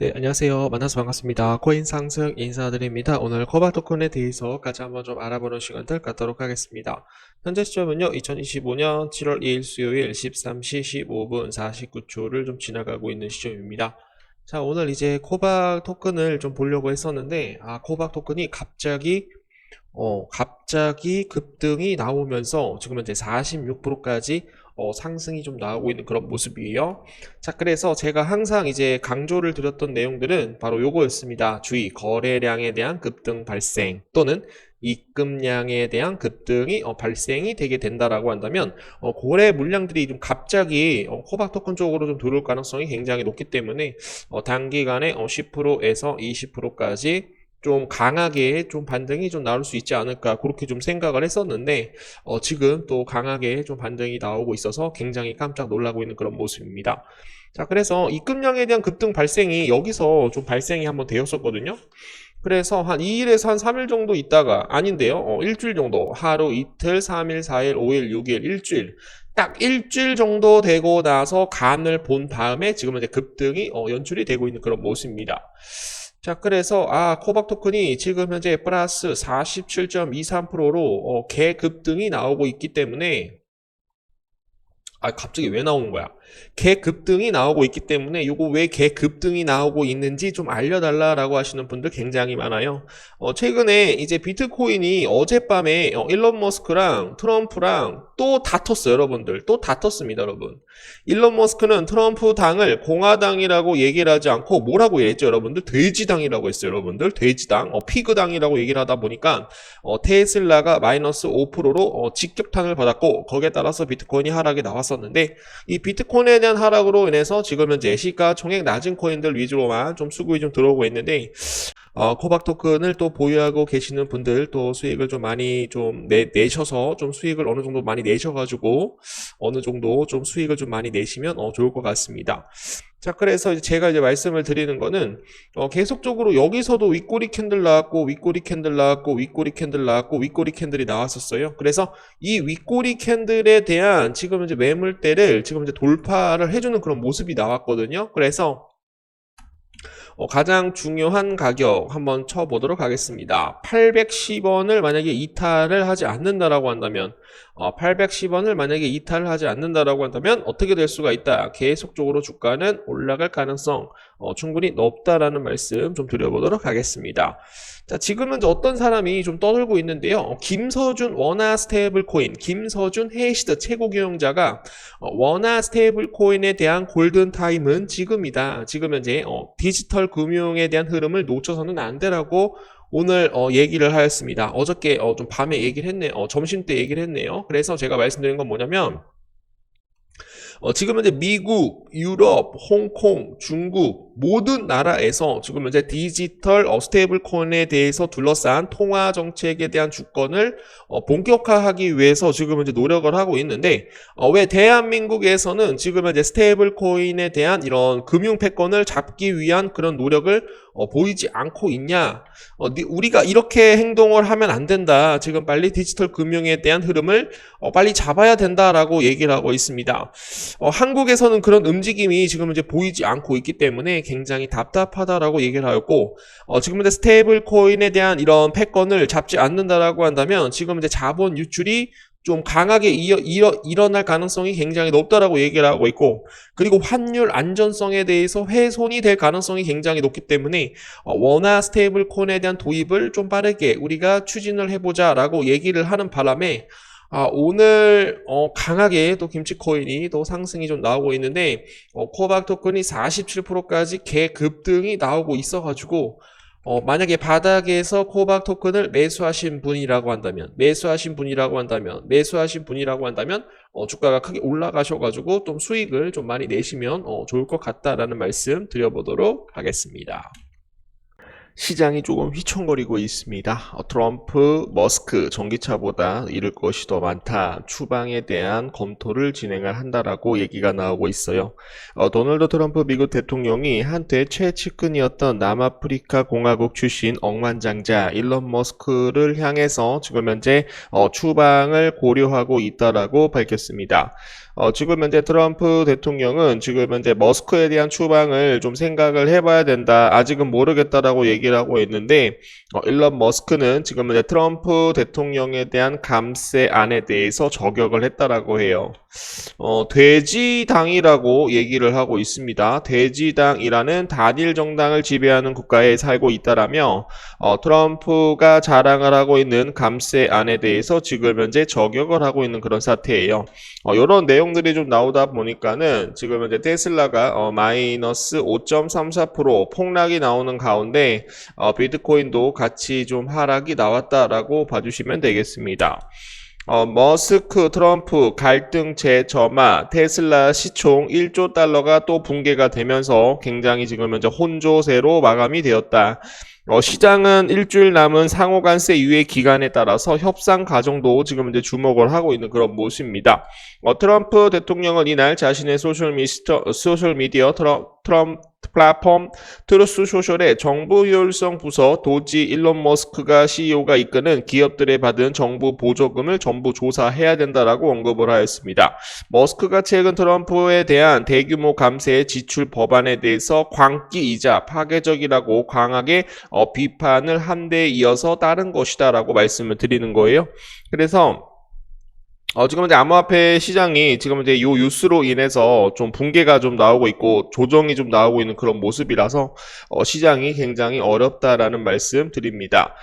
네, 안녕하세요. 만나서 반갑습니다. 코인 상승 인사드립니다. 오늘 코바 토큰에 대해서 같이 한번 좀 알아보는 시간들 갖도록 하겠습니다. 현재 시점은요, 2025년 7월 2일 수요일 13시 15분 49초를 좀 지나가고 있는 시점입니다. 자, 오늘 이제 코박 토큰을 좀 보려고 했었는데, 아, 코박 토큰이 갑자기, 어, 갑자기 급등이 나오면서 지금 현재 46%까지 어, 상승이 좀 나오고 있는 그런 모습이에요. 자, 그래서 제가 항상 이제 강조를 드렸던 내용들은 바로 요거였습니다. 주의, 거래량에 대한 급등 발생 또는 입금량에 대한 급등이 어, 발생이 되게 된다라고 한다면 어, 거래 물량들이 좀 갑자기 어, 코박 토큰 쪽으로 좀 들어올 가능성이 굉장히 높기 때문에 어, 단기간에 어, 10%에서 20%까지 좀 강하게 좀 반등이 좀 나올 수 있지 않을까 그렇게 좀 생각을 했었는데 어, 지금 또 강하게 좀 반등이 나오고 있어서 굉장히 깜짝 놀라고 있는 그런 모습입니다. 자, 그래서 입금량에 대한 급등 발생이 여기서 좀 발생이 한번 되었었거든요. 그래서 한 2일에서 한 3일 정도 있다가 아닌데요. 어, 일주일 정도 하루 이틀 3일 4일 5일 6일 일주일 딱 일주일 정도 되고 나서 간을 본 다음에 지금 이제 급등이 어, 연출이 되고 있는 그런 모습입니다. 자, 그래서, 아, 코박 토큰이 지금 현재 플러스 47.23%로, 어, 개급등이 나오고 있기 때문에, 아, 갑자기 왜 나오는 거야? 개급등이 나오고 있기 때문에 요거 왜 개급등이 나오고 있는지 좀 알려달라라고 하시는 분들 굉장히 많아요. 어, 최근에 이제 비트코인이 어젯밤에 어, 일론 머스크랑 트럼프랑 또 다퉜어요, 여러분들. 또 다퉜습니다, 여러분. 일론 머스크는 트럼프 당을 공화당이라고 얘기를 하지 않고 뭐라고 얘기했죠, 여러분들? 돼지당이라고 했어요, 여러분들. 돼지당, 어, 피그당이라고 얘기를 하다 보니까 어, 테슬라가 마이너스 5%로 어, 직격탄을 받았고 거기에 따라서 비트코인이 하락이 나왔었는데 이 비트코인 에 대한 하락으로 인해서 지금 현재 시가 총액 낮은 코인들 위주로만 좀 수급이 좀 들어오고 있는데 어, 코박 토큰을 또 보유하고 계시는 분들 또 수익을 좀 많이 좀 내, 내셔서 좀 수익을 어느 정도 많이 내셔가지고 어느 정도 좀 수익을 좀 많이 내시면 어, 좋을 것 같습니다. 자, 그래서 제가 이제 말씀을 드리는 거는 어, 계속적으로 여기서도 윗꼬리 캔들 나왔고 윗꼬리 캔들 나왔고 윗꼬리 캔들 나왔고 윗꼬리 캔들이 나왔었어요. 그래서 이 윗꼬리 캔들에 대한 지금 이제 매물대를 지금 이제 돌파를 해주는 그런 모습이 나왔거든요. 그래서 어, 가장 중요한 가격 한번 쳐보도록 하겠습니다. 810원을 만약에 이탈을 하지 않는다라고 한다면 어, 810원을 만약에 이탈을 하지 않는다라고 한다면 어떻게 될 수가 있다. 계속적으로 주가는 올라갈 가능성 어, 충분히 높다라는 말씀 좀 드려보도록 하겠습니다. 자, 지금은 어떤 사람이 좀 떠들고 있는데요. 어, 김서준 원화 스테이블 코인, 김서준 헤이시드 최고 경영자가 어, 원화 스테이블 코인에 대한 골든 타임은 지금이다. 지금 현재 어, 디지털 금융에 대한 흐름을 놓쳐서는 안 되라고 오늘 어, 얘기를 하였습니다. 어저께 어, 좀 밤에 얘기를 했네요. 어, 점심 때 얘기를 했네요. 그래서 제가 말씀드린 건 뭐냐면 어, 지금 현재 미국, 유럽, 홍콩, 중국 모든 나라에서 지금 현재 디지털 어, 스테이블 코인에 대해서 둘러싼 통화 정책에 대한 주권을 어, 본격화하기 위해서 지금 현재 노력을 하고 있는데 어, 왜 대한민국에서는 지금 현재 스테이블 코인에 대한 이런 금융 패권을 잡기 위한 그런 노력을 어, 보이지 않고 있냐? 어, 니- 우리가 이렇게 행동을 하면 안 된다. 지금 빨리 디지털 금융에 대한 흐름을 어, 빨리 잡아야 된다라고 얘기를 하고 있습니다. 어, 한국에서는 그런 움직임이 지금 이제 보이지 않고 있기 때문에 굉장히 답답하다라고 얘기를 하였고, 어, 지금 이제 스테이블 코인에 대한 이런 패권을 잡지 않는다라고 한다면 지금 이제 자본 유출이 좀 강하게 이어, 이어, 일어날 가능성이 굉장히 높다라고 얘기를 하고 있고, 그리고 환율 안전성에 대해서 훼손이 될 가능성이 굉장히 높기 때문에 어, 원화 스테이블 코인에 대한 도입을 좀 빠르게 우리가 추진을 해보자라고 얘기를 하는 바람에 아, 오늘 어, 강하게 또 김치 코인이 또 상승이 좀 나오고 있는데 어, 코박 토큰이 47%까지 개급등이 나오고 있어가지고 어, 만약에 바닥에서 코박 토큰을 매수하신 분이라고 한다면 매수하신 분이라고 한다면 매수하신 분이라고 한다면 어, 주가가 크게 올라가셔가지고 좀 수익을 좀 많이 내시면 어, 좋을 것 같다라는 말씀 드려보도록 하겠습니다. 시장이 조금 휘청거리고 있습니다. 어, 트럼프, 머스크, 전기차보다 잃을 것이 더 많다. 추방에 대한 검토를 진행을 한다라고 얘기가 나오고 있어요. 어, 도널드 트럼프 미국 대통령이 한때 최측근이었던 남아프리카 공화국 출신 억만장자 일론 머스크를 향해서 지금 현재 어, 추방을 고려하고 있다라고 밝혔습니다. 어, 지금 현재 트럼프 대통령은 지금 현재 머스크에 대한 추방을 좀 생각을 해봐야 된다. 아직은 모르겠다라고 얘기를 하고 있는데, 어, 일론 머스크는 지금 현재 트럼프 대통령에 대한 감세 안에 대해서 저격을 했다라고 해요. 어, 돼지당이라고 얘기를 하고 있습니다. 돼지당이라는 단일 정당을 지배하는 국가에 살고 있다라며, 어, 트럼프가 자랑을 하고 있는 감세 안에 대해서 지금 현재 저격을 하고 있는 그런 사태예요. 어, 이런 내용 들이 좀 나오다 보니까는 지금 현재 테슬라가 어, 마이너스 5.34% 폭락이 나오는 가운데 어, 비트코인도 같이 좀 하락이 나왔다라고 봐주시면 되겠습니다. 어, 머스크, 트럼프 갈등 재점화, 테슬라 시총 1조 달러가 또 붕괴가 되면서 굉장히 지금 현재 혼조세로 마감이 되었다. 어, 시장은 일주일 남은 상호간세 유예 기간에 따라서 협상 과정도 지금 이제 주목을 하고 있는 그런 모습입니다. 어, 트럼프 대통령은 이날 자신의 소셜 미스터, 소셜 미디어 트럼, 플랫폼 트루스 소셜의 정부 효율성 부서 도지 일론 머스크가 CEO가 이끄는 기업들에 받은 정부 보조금을 전부 조사해야 된다라고 언급을 하였습니다. 머스크가 최근 트럼프에 대한 대규모 감세 지출 법안에 대해서 광기이자 파괴적이라고 강하게 어, 비판을 한 데 이어서 따른 것이다라고 말씀을 드리는 거예요. 그래서 어, 지금 이제 암호화폐 시장이 지금 이제 요 뉴스로 인해서 좀 붕괴가 좀 나오고 있고 조정이 좀 나오고 있는 그런 모습이라서 어, 시장이 굉장히 어렵다라는 말씀 드립니다.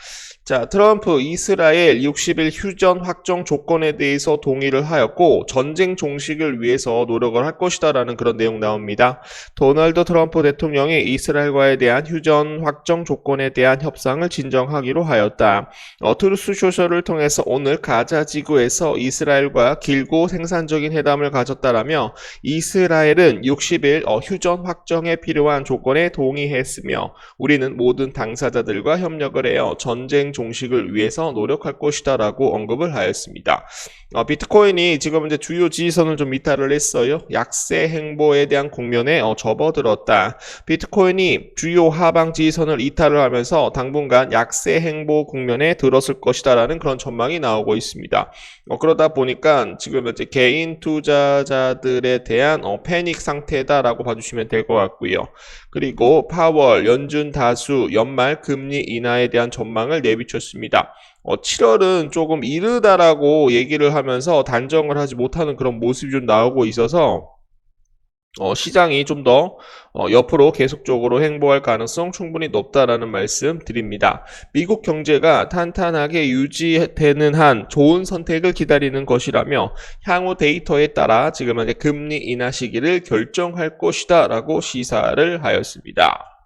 자, 트럼프 이스라엘 60일 휴전 확정 조건에 대해서 동의를 하였고 전쟁 종식을 위해서 노력을 할 것이다라는 그런 내용 나옵니다. 도널드 트럼프 대통령이 이스라엘과에 대한 휴전 확정 조건에 대한 협상을 진정하기로 하였다. 어, 트루스 소셜을 통해서 오늘 가자 지구에서 이스라엘과 길고 생산적인 회담을 가졌다라며 이스라엘은 60일 어, 휴전 확정에 필요한 조건에 동의했으며 우리는 모든 당사자들과 협력을 해요. 전쟁 종식을 위해서 노력할 것이다라고 언급을 하였습니다. 어, 비트코인이 지금 이제 주요 지지선을 좀 이탈을 했어요. 약세 행보에 대한 국면에 어, 접어들었다. 비트코인이 주요 하방 지지선을 이탈을 하면서 당분간 약세 행보 국면에 들었을 것이다라는 그런 전망이 나오고 있습니다. 어, 그러다 보니까 지금 이제 개인 투자자들에 대한 어, 패닉 상태다라고 봐주시면 될 것 같고요. 그리고 파월, 연준 다수, 연말 금리 인하에 대한 전망을 내비쳤습니다. 어, 7월은 조금 이르다라고 얘기를 하면서 단정을 하지 못하는 그런 모습이 좀 나오고 있어서 어, 시장이 좀더 어, 옆으로 계속적으로 행보할 가능성 충분히 높다라는 말씀 드립니다. 미국 경제가 탄탄하게 유지되는 한 좋은 선택을 기다리는 것이라며 향후 데이터에 따라 지금 현재 금리 인하 시기를 결정할 것이다라고 시사를 하였습니다.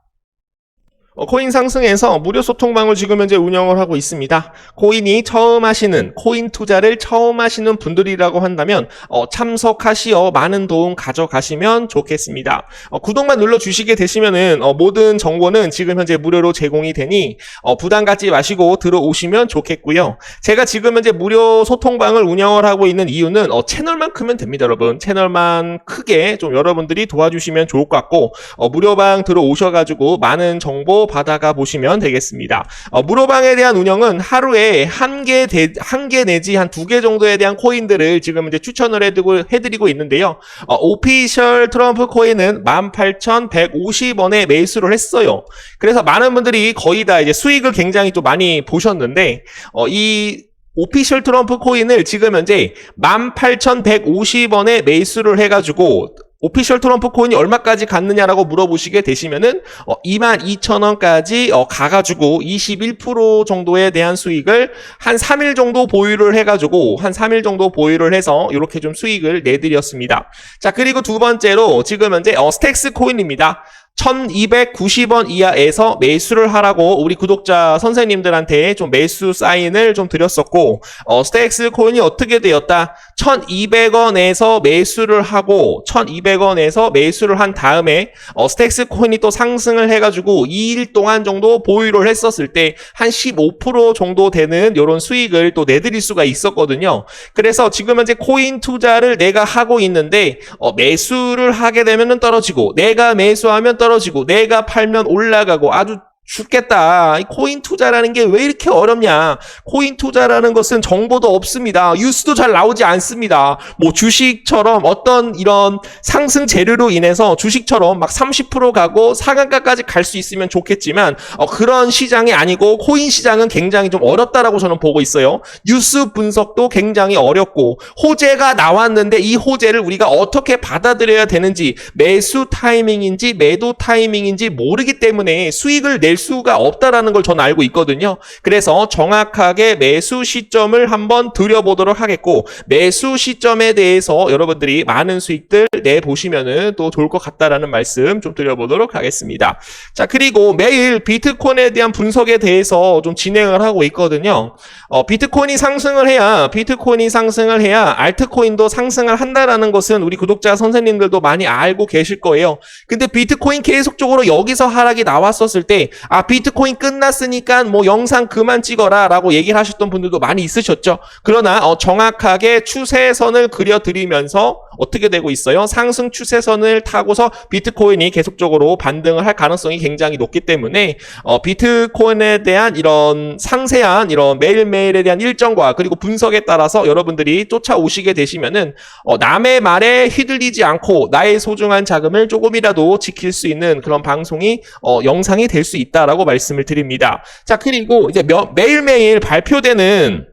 어, 코인 상승에서 무료 소통방을 지금 현재 운영을 하고 있습니다. 코인이 처음 하시는 코인 투자를 처음 하시는 분들이라고 한다면 어, 참석하시어 많은 도움 가져가시면 좋겠습니다. 어, 구독만 눌러 주시게 되시면은 어, 모든 정보는 지금 현재 무료로 제공이 되니 어, 부담 갖지 마시고 들어오시면 좋겠고요. 제가 지금 현재 무료 소통방을 운영을 하고 있는 이유는 어, 채널만 크면 됩니다, 여러분. 채널만 크게 좀 여러분들이 도와주시면 좋을 것 같고 어, 무료방 들어오셔가지고 많은 정보 받아가 보시면 되겠습니다. 어, 무료방에 대한 운영은 하루에 한 개, 한 개 내지 한 두 개 정도에 대한 코인들을 지금 이제 추천을 해드리고, 해드리고 있는데요. 어, 오피셜 트럼프 코인은 18,150원에 매수를 했어요. 그래서 많은 분들이 거의 다 이제 수익을 굉장히 또 많이 보셨는데, 어, 이 오피셜 트럼프 코인을 지금 현재 18,150원에 매수를 해가지고 오피셜 트럼프 코인이 얼마까지 갔느냐라고 물어보시게 되시면은 어, 22,000원까지 어, 가가지고 21% 정도에 대한 수익을 한 3일 정도 보유를 해가지고 한 3일 정도 보유를 해서 이렇게 좀 수익을 내드렸습니다. 자 그리고 두 번째로 지금 현재 어, 스택스 코인입니다. 1290원 이하에서 매수를 하라고 우리 구독자 선생님들한테 좀 매수 사인을 좀 드렸었고 어, 스택스 코인이 어떻게 되었다? 1200원에서 매수를 하고 1200원에서 매수를 한 다음에 어, 스택스 코인이 또 상승을 해가지고 2일 동안 정도 보유를 했었을 때 한 15% 정도 되는 이런 수익을 또 내드릴 수가 있었거든요. 그래서 지금 현재 코인 투자를 내가 하고 있는데 어, 매수를 하게 되면 떨어지고 내가 매수하면 떨어지고 내가 팔면 올라가고 아주 죽겠다. 이 코인 투자라는 게 왜 이렇게 어렵냐? 코인 투자라는 것은 정보도 없습니다. 뉴스도 잘 나오지 않습니다. 뭐 주식처럼 어떤 이런 상승 재료로 인해서 주식처럼 막 30% 가고 상한가까지 갈 수 있으면 좋겠지만 어, 그런 시장이 아니고 코인 시장은 굉장히 좀 어렵다라고 저는 보고 있어요. 뉴스 분석도 굉장히 어렵고 호재가 나왔는데 이 호재를 우리가 어떻게 받아들여야 되는지 매수 타이밍인지 매도 타이밍인지 모르기 때문에 수익을 낼 수가 없다라는 걸 저는 알고 있거든요. 그래서 정확하게 매수 시점을 한번 들여보도록 하겠고 매수 시점에 대해서 여러분들이 많은 수익들 내 보시면은 또 좋을 것 같다라는 말씀 좀 드려보도록 하겠습니다. 자 그리고 매일 비트코인에 대한 분석에 대해서 좀 진행을 하고 있거든요. 어, 비트코인이 상승을 해야 비트코인이 상승을 해야 알트코인도 상승을 한다라는 것은 우리 구독자 선생님들도 많이 알고 계실 거예요. 근데 비트코인 계속적으로 여기서 하락이 나왔었을 때아 비트코인 끝났으니까 뭐 영상 그만 찍어라 라고 얘기를 하셨던 분들도 많이 있으셨죠. 그러나 어, 정확하게 추세선을 그려드리면서 어떻게 되고 있어요? 상승 추세선을 타고서 비트코인이 계속적으로 반등을 할 가능성이 굉장히 높기 때문에 어, 비트코인에 대한 이런 상세한 이런 매일매일에 대한 일정과 그리고 분석에 따라서 여러분들이 쫓아오시게 되시면은 어, 남의 말에 휘둘리지 않고 나의 소중한 자금을 조금이라도 지킬 수 있는 그런 방송이 어, 영상이 될 수 있다라고 말씀을 드립니다. 자 그리고 이제 며- 매일매일 발표되는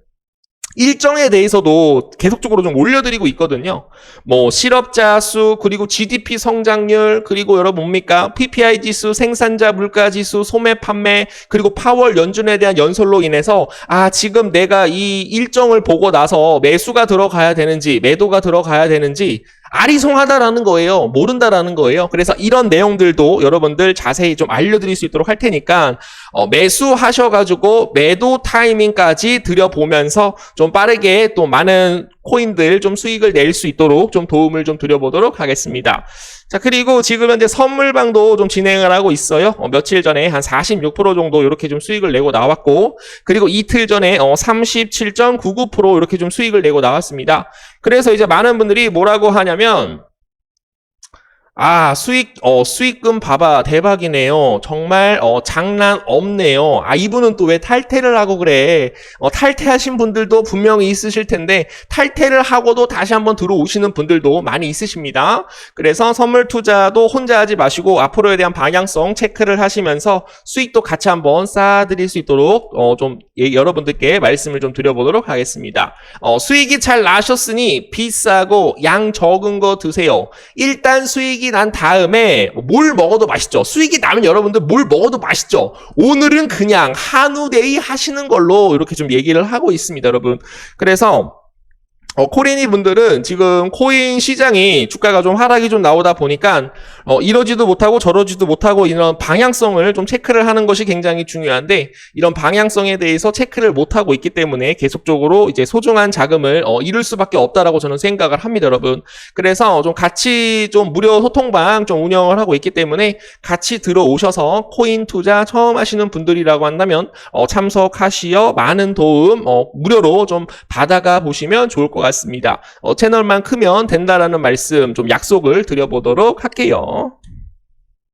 일정에 대해서도 계속적으로 좀 올려드리고 있거든요. 뭐 실업자 수 그리고 GDP 성장률 그리고 여러분 뭡니까 PPI 지수 생산자 물가 지수 소매 판매 그리고 파월 연준에 대한 연설로 인해서 아 지금 내가 이 일정을 보고 나서 매수가 들어가야 되는지 매도가 들어가야 되는지 아리송하다라는 거예요. 모른다라는 거예요. 그래서 이런 내용들도 여러분들 자세히 좀 알려드릴 수 있도록 할 테니까 어, 매수하셔가지고 매도 타이밍까지 들여보면서 좀 빠르게 또 많은 코인들 좀 수익을 낼 수 있도록 좀 도움을 좀 드려보도록 하겠습니다. 자, 그리고 지금 현재 선물방도 좀 진행을 하고 있어요. 어, 며칠 전에 한 46% 정도 이렇게 좀 수익을 내고 나왔고, 그리고 이틀 전에 어, 37.99% 이렇게 좀 수익을 내고 나왔습니다. 그래서 이제 많은 분들이 뭐라고 하냐면, 아, 수익, 어, 수익금 봐봐. 대박이네요. 정말, 어, 장난 없네요. 아, 이분은 또 왜 탈퇴를 하고 그래. 어, 탈퇴하신 분들도 분명히 있으실 텐데, 탈퇴를 하고도 다시 한번 들어오시는 분들도 많이 있으십니다. 그래서 선물 투자도 혼자 하지 마시고, 앞으로에 대한 방향성 체크를 하시면서 수익도 같이 한번 쌓아드릴 수 있도록, 어, 좀, 예, 여러분들께 말씀을 좀 드려보도록 하겠습니다. 어, 수익이 잘 나셨으니 비싸고 양 적은 거 드세요. 일단 수익이 난 다음에 뭘 먹어도 맛있죠. 수익이 나면 여러분들 뭘 먹어도 맛있죠. 오늘은 그냥 한우데이 하시는 걸로 이렇게 좀 얘기를 하고 있습니다, 여러분. 그래서 어, 코리니 분들은 지금 코인 시장이 주가가 좀 하락이 좀 나오다 보니까 어, 이러지도 못하고 저러지도 못하고 이런 방향성을 좀 체크를 하는 것이 굉장히 중요한데 이런 방향성에 대해서 체크를 못하고 있기 때문에 계속적으로 이제 소중한 자금을 어, 잃을 수밖에 없다라고 저는 생각을 합니다, 여러분. 그래서 좀 같이 좀 무료 소통방 좀 운영을 하고 있기 때문에 같이 들어오셔서 코인 투자 처음 하시는 분들이라고 한다면 어, 참석하시어 많은 도움 어, 무료로 좀 받아가 보시면 좋을 것 같습니다. 어, 채널만 크면 된다라는 말씀 좀 약속을 드려보도록 할게요.